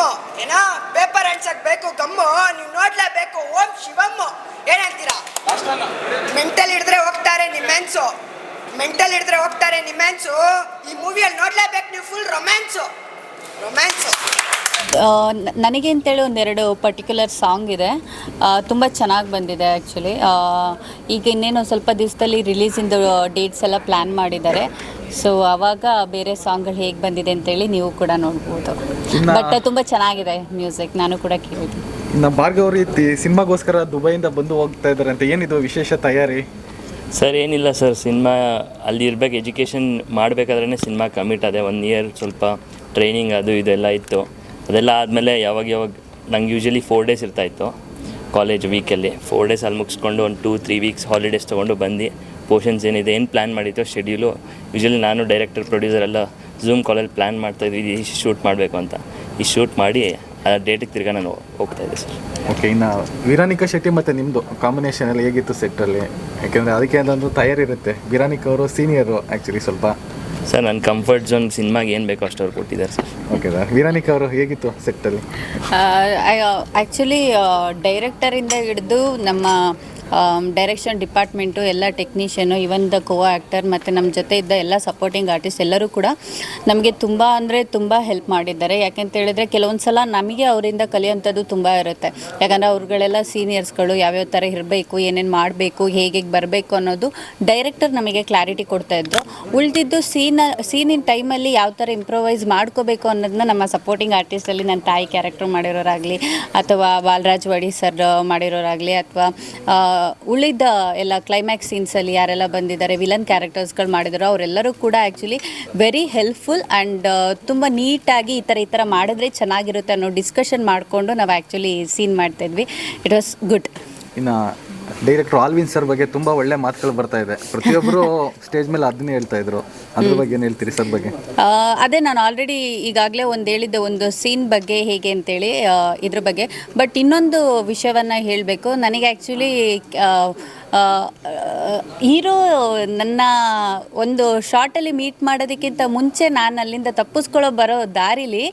Gum. ಏನ paper ಅಂಟ್ಸಕ್ ಬೇಕು gum. ನೀವು ನೋಡ್ಲೇಬೇಕು. ಓಂ ಶಿವಮ್ಮು. ಏನಂತೀರಾ ಮೆಂಟಲ್ ಹಿಡಿದ್ರೆ ಹೋಗ್ತಾರೆ ನಿಮ್ಮೆನ್ಸು ಮೆಂಟಲ್ ಹಿಡಿದ್ರೆ ಹೋಗ್ತಾರೆ ನಿಮ್ಮೆನ್ಸು ಈ ಮೂವಿಯಲ್ಲಿ ನೋಡ್ಲೇಬೇಕು ನೀವು ಫುಲ್ ರೊಮ್ಯಾನ್ಸು ರೊಮ್ಯಾನ್ಸ್ ನನಗೆ ಅಂತೇಳಿ ಒಂದೆರಡು ಪರ್ಟಿಕ್ಯುಲರ್ ಸಾಂಗ್ ಇದೆ. ತುಂಬ ಚೆನ್ನಾಗಿ ಬಂದಿದೆ ಆ್ಯಕ್ಚುಲಿ ಈಗ ಇನ್ನೇನು ಸ್ವಲ್ಪ ದಿವಸದಲ್ಲಿ ರಿಲೀಸಿಂದು ಡೇಟ್ಸ್ ಎಲ್ಲ ಪ್ಲ್ಯಾನ್ ಮಾಡಿದ್ದಾರೆ. ಸೊ ಅವಾಗ ಬೇರೆ ಸಾಂಗ್ಗಳು ಹೇಗೆ ಬಂದಿದೆ ಅಂತೇಳಿ ನೀವು ಕೂಡ ನೋಡ್ಬೋದು. ಇನ್ನ- ಬಟ್ ತುಂಬ ಚೆನ್ನಾಗಿದೆ ಮ್ಯೂಸಿಕ್ ನಾನು ಕೂಡ ಕೇಳಿದ್ದೆ. ನಮ್ಮ ಭಾರ್ಗವ್ ಅವರು ಈ ಸಿನಿಮಾಗೋಸ್ಕರ ದುಬೈಯಿಂದ ಬಂದು ಹೋಗ್ತಾ ಇದ್ದಾರೆ ಅಂತ ಏನಿದು ವಿಶೇಷ ತಯಾರಿ? ಸರ್ ಏನಿಲ್ಲ ಸರ್ ಸಿನಿಮಾ ಅಲ್ಲಿ ಇರ್ಬೇಕು ಎಜುಕೇಷನ್ ಮಾಡಬೇಕಾದ್ರೆ ಸಿನಿಮಾ ಕಮಿಟ್ ಅದೇ ಒನ್ ಇಯರ್ ಸ್ವಲ್ಪ ಟ್ರೈನಿಂಗ್ ಅದು ಇದೆಲ್ಲ ಇತ್ತು. ಅದೆಲ್ಲ ಆದಮೇಲೆ ಯಾವಾಗ ಯಾವಾಗ ನಂಗೆ ಯೂಶಲಿ ಫೋರ್ ಡೇಸ್ ಇರ್ತಾಯಿತ್ತು ಕಾಲೇಜ್ ವೀಕಲ್ಲಿ ಫೋರ್ ಡೇಸ್ ಅಲ್ಲಿ ಮುಗಿಸ್ಕೊಂಡು ಒಂದು ಟೂ ತ್ರೀ ವೀಕ್ಸ್ ಹಾಲಿಡೇಸ್ ತೊಗೊಂಡು ಬಂದು ಪೋರ್ಷನ್ಸ್ ಏನಿದೆ ಏನು ಪ್ಲ್ಯಾನ್ ಮಾಡಿತ್ತು ಶೆಡ್ಯೂಲು ಯೂಶಲಿ ನಾನು ಡೈರೆಕ್ಟರ್ ಪ್ರೊಡ್ಯೂಸರ್ ಎಲ್ಲ ಝೂಮ್ ಕಾಲಲ್ಲಿ ಪ್ಲ್ಯಾನ್ ಮಾಡ್ತಾಯಿದ್ವಿ ಈ ಶೂಟ್ ಮಾಡಬೇಕು ಅಂತ. ಈ ಶೂಟ್ ಮಾಡಿ ಆ ಡೇಟಿಗೆ ತಿರ್ಗಾ ನಾನು ಹೋಗ್ತಾ ಇದ್ದೆ ಸರ್ ಓಕೆ ಇನ್ನು ವಿರಾನಿಕಾ ಶೆಟ್ಟಿ ಮತ್ತು ನಿಮ್ಮದು ಕಾಂಬಿನೇಷನ್ ಎಲ್ಲ ಹೇಗಿತ್ತು ಸೆಟ್ಟಲ್ಲಿ ಯಾಕೆಂದರೆ ಅದಕ್ಕೆ ಅದೊಂದು ತಯಾರಿ ಇರುತ್ತೆ. ವೀರಾನಿಕಾ ಅವರು ಸೀನಿಯರು ಆ್ಯಕ್ಚುಲಿ ಸ್ವಲ್ಪ. ಸರ್ ನನ್ನ ಕಂಫರ್ಟ್ ಝೋನ್ ಸಿನಿಮಾಗೆ ಏನು ಬೇಕೋ ಅಷ್ಟು ಅವ್ರು ಕೊಟ್ಟಿದ್ದಾರೆ ಸರ್ ಓಕೆ ಸರ್ ವೀರಾನಿಕಾ ಅವರು ಹೇಗಿತ್ತು ಸೆಟ್ಟಲ್ಲಿ ಆ್ಯಕ್ಚುಲಿ ಡೈರೆಕ್ಟರಿಂದ ಹಿಡಿದು ನಮ್ಮ ಡೈರೆಕ್ಷನ್ ಡಿಪಾರ್ಟ್ಮೆಂಟು ಎಲ್ಲ technician even the co actor ಮತ್ತು ನಮ್ಮ ಜೊತೆ ಇದ್ದ ಎಲ್ಲ ಸಪೋರ್ಟಿಂಗ್ ಆರ್ಟಿಸ್ಟ್ ಎಲ್ಲರೂ ಕೂಡ ನಮಗೆ ತುಂಬ ಅಂದರೆ ತುಂಬ ಹೆಲ್ಪ್ ಮಾಡಿದ್ದಾರೆ. ಯಾಕೆಂತ ಹೇಳಿದ್ರೆ ಕೆಲವೊಂದು ಸಲ ನಮಗೆ ಅವರಿಂದ ಕಲಿಯೋಂಥದ್ದು ತುಂಬ ಇರುತ್ತೆ. ಯಾಕಂದರೆ ಅವ್ರುಗಳೆಲ್ಲ ಸೀನಿಯರ್ಸ್ಗಳು ಯಾವ್ಯಾವ ಥರ ಇರಬೇಕು, ಏನೇನು ಮಾಡಬೇಕು, ಹೇಗೆ ಬರಬೇಕು ಅನ್ನೋದು ಡೈರೆಕ್ಟರ್ ನಮಗೆ ಕ್ಲಾರಿಟಿ ಕೊಡ್ತಾಯಿದ್ರು ಉಳಿದಿದ್ದು ಸೀನ ಸೀನಿನ ಟೈಮಲ್ಲಿ ಯಾವ ಥರ ಇಂಪ್ರೊವೈಸ್ ಮಾಡ್ಕೋಬೇಕು ಅನ್ನೋದನ್ನ ನಮ್ಮ ಸಪೋರ್ಟಿಂಗ್ ಆರ್ಟಿಸ್ಟಲ್ಲಿ ನನ್ನ ತಾಯಿ ಕ್ಯಾರೆಕ್ಟರ್ ಮಾಡಿರೋರಾಗಲಿ, ಅಥವಾ ಬಾಲರಾಜ್ ವಡಿ ಸರ್ ಮಾಡಿರೋರಾಗಲಿ, ಅಥವಾ ಉಳಿದ ಎಲ್ಲ ಕ್ಲೈಮ್ಯಾಕ್ಸ್ ಸೀನ್ಸಲ್ಲಿ ಯಾರೆಲ್ಲ ಬಂದಿದ್ದಾರೆ ವಿಲನ್ ಕ್ಯಾರೆಕ್ಟರ್ಸ್ಗಳು ಮಾಡಿದ್ರು ಅವರೆಲ್ಲರೂ ಕೂಡ ಆ್ಯಕ್ಚುಲಿ ವೆರಿ ಹೆಲ್ಪ್ಫುಲ್ ಆ್ಯಂಡ್ ತುಂಬ ನೀಟಾಗಿ ಈ ಥರ ಈ ಥರ ಮಾಡಿದ್ರೆ ಚೆನ್ನಾಗಿರುತ್ತೆ ಅನ್ನೋ ಡಿಸ್ಕಷನ್ ಮಾಡಿಕೊಂಡು ನಾವು ಆ್ಯಕ್ಚುಲಿ ಸೀನ್ ಮಾಡ್ತಾಯಿದ್ವಿ ಇಟ್ ವಾಸ್ ಗುಡ್ ಇನ್ನು ಡೈರೆಕ್ಟರ್ ಆಲ್ವಿನ್ ಸರ್ ಬಗ್ಗೆ ತುಂಬಾ ಒಳ್ಳೆ ಮಾತುಗಳು ಬರ್ತಾ ಇದೆ. ಪ್ರತಿಯೊಬ್ಬರು ಸ್ಟೇಜ್ ಮೇಲೆ ಅದನ್ನೇ ಹೇಳ್ತಾ ಇದ್ರು. ಅದ್ರ ಬಗ್ಗೆ ಏನು ಹೇಳ್ತೀರಿ ಸರ್ ಬಗ್ಗೆ? ಆ, ಅದೇ ನಾನು ಆಲ್ರೆಡಿ ಈಗಾಗಲೇ ಒಂದು ಹೇಳಿದ್ದೆ ಒಂದು ಸೀನ್ ಬಗ್ಗೆ ಹೇಗೆ ಅಂತೇಳಿ ಆ, ಇದ್ರ ಬಗ್ಗೆ. ಬಟ್ ಇನ್ನೊಂದು ವಿಷಯವನ್ನು ಹೇಳಬೇಕು. ನನಗೆ ಆ್ಯಕ್ಚುಲಿ ಹೀರೋ ನನ್ನ ಒಂದು ಶಾರ್ಟಲ್ಲಿ ಮೀಟ್ ಮಾಡೋದಕ್ಕಿಂತ ಮುಂಚೆ ನಾನು ಅಲ್ಲಿಂದ ತಪ್ಪಿಸ್ಕೊಳ್ಳೋ ಬರೋ ದಾರಿಲಿ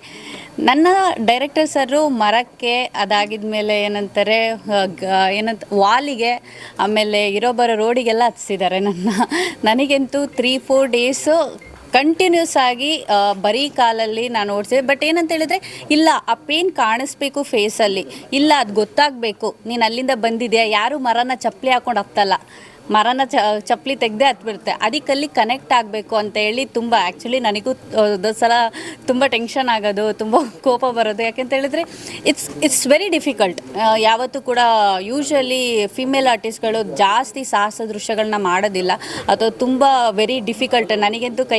ನನ್ನ ಡೈರೆಕ್ಟರ್ ಸರು ಮರಕ್ಕೆ ಅದಾಗಿದ ಮೇಲೆ ಏನಂತಾರೆ ಏನಂತ, ವಾಲಿಗೆ, ಆಮೇಲೆ ಇರೋ ಬರೋ ರೋಡಿಗೆಲ್ಲ ಹತ್ಸಿದ್ದಾರೆ ನನ್ನ. ನನಗಂತೂ ತ್ರೀ ಫೋರ್ ಡೇಸು ಕಂಟಿನ್ಯೂಸ್ ಆಗಿ ಬರೀ ಕಾಲಲ್ಲಿ ನಾನು ಓಡಿಸಿದೆ. ಬಟ್ ಏನಂತ ಹೇಳಿದ್ರೆ, ಇಲ್ಲ ಆ ಪೇನ್ ಕಾಣಿಸ್ಬೇಕು ಫೇಸಲ್ಲಿ ಇಲ್ಲ, ಅದು ಗೊತ್ತಾಗಬೇಕು. ನೀನು ಅಲ್ಲಿಂದ ಬಂದಿದೆಯಾ? ಯಾರು ಮರನ ಚಪ್ಪಲಿ ಹಾಕೊಂಡು ಹತ್ತಲ್ಲ ಮರನ ಚ, ಚಪ್ಪಲಿ ತೆಗೆದೇ ಹತ್ಬಿಡುತ್ತೆ ಅದಕ್ಕೆ ಅಲ್ಲಿ ಕನೆಕ್ಟ್ ಆಗಬೇಕು ಅಂತ ಹೇಳಿ ತುಂಬ ಆ್ಯಕ್ಚುಲಿ ನನಗೂ ಸಲ ತುಂಬ ಟೆನ್ಷನ್ ಆಗೋದು, ತುಂಬ ಕೋಪ ಬರೋದು. ಯಾಕೆಂತ ಹೇಳಿದ್ರೆ ಇಟ್ಸ್ ಇಟ್ಸ್ ವೆರಿ ಡಿಫಿಕಲ್ಟ್ ಯಾವತ್ತೂ ಕೂಡ ಯೂಶ್ವಲಿ ಫಿಮೇಲ್ ಆರ್ಟಿಸ್ಟ್ಗಳು ಜಾಸ್ತಿ ಸಾಹಸ ದೃಶ್ಯಗಳನ್ನ ಮಾಡೋದಿಲ್ಲ. ಅಥವಾ ತುಂಬ ವೆರಿ ಡಿಫಿಕಲ್ಟ್ ನನಗಂತೂ ಕ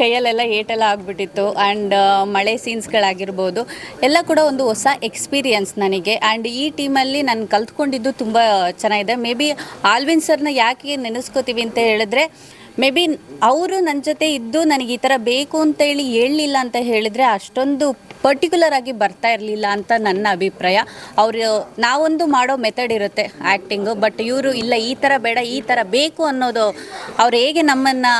ಕೈಯಲ್ಲೆಲ್ಲ ಏಟೆಲ್ಲ ಆಗಿಬಿಟ್ಟಿತ್ತು. ಆ್ಯಂಡ್ ಮಳೆ ಸೀನ್ಸ್ಗಳಾಗಿರ್ಬೋದು ಎಲ್ಲ ಕೂಡ ಒಂದು ಹೊಸ ಎಕ್ಸ್ಪೀರಿಯನ್ಸ್ ನನಗೆ. ಆ್ಯಂಡ್ ಈ ಟೀಮಲ್ಲಿ ನಾನು ಕಲ್ತ್ಕೊಂಡಿದ್ದು ತುಂಬ ಚೆನ್ನಾಗಿದೆ. ಮೇ ಬಿ ಆಲ್ವಿನ್ ಸರ್ನ ಯಾಕೆ ನೆನೆಸ್ಕೋತೀವಿ ಅಂತ ಹೇಳಿದ್ರೆ ಮೇ ಬಿ ಅವರು ನನ್ನ ಜೊತೆ ಇದ್ದು ನನಗೆ ಈ ಥರ ಬೇಕು ಅಂತ ಹೇಳಿ ಹೇಳಲಿಲ್ಲ ಅಂತ ಹೇಳಿದರೆ ಅಷ್ಟೊಂದು ಪರ್ಟಿಕ್ಯುಲರ್ ಆಗಿ ಬರ್ತಾ ಇರಲಿಲ್ಲ ಅಂತ ನನ್ನ ಅಭಿಪ್ರಾಯ. ಅವರು ನಾವೊಂದು ಮಾಡೋ ಮೆಥಡ್ ಇರುತ್ತೆ ಆ್ಯಕ್ಟಿಂಗು ಬಟ್ ಇವರು ಇಲ್ಲ ಈ ಥರ ಬೇಡ ಈ ಥರ ಬೇಕು ಅನ್ನೋದು ಅವ್ರು ಹೇಗೆ ನಮ್ಮನ್ನು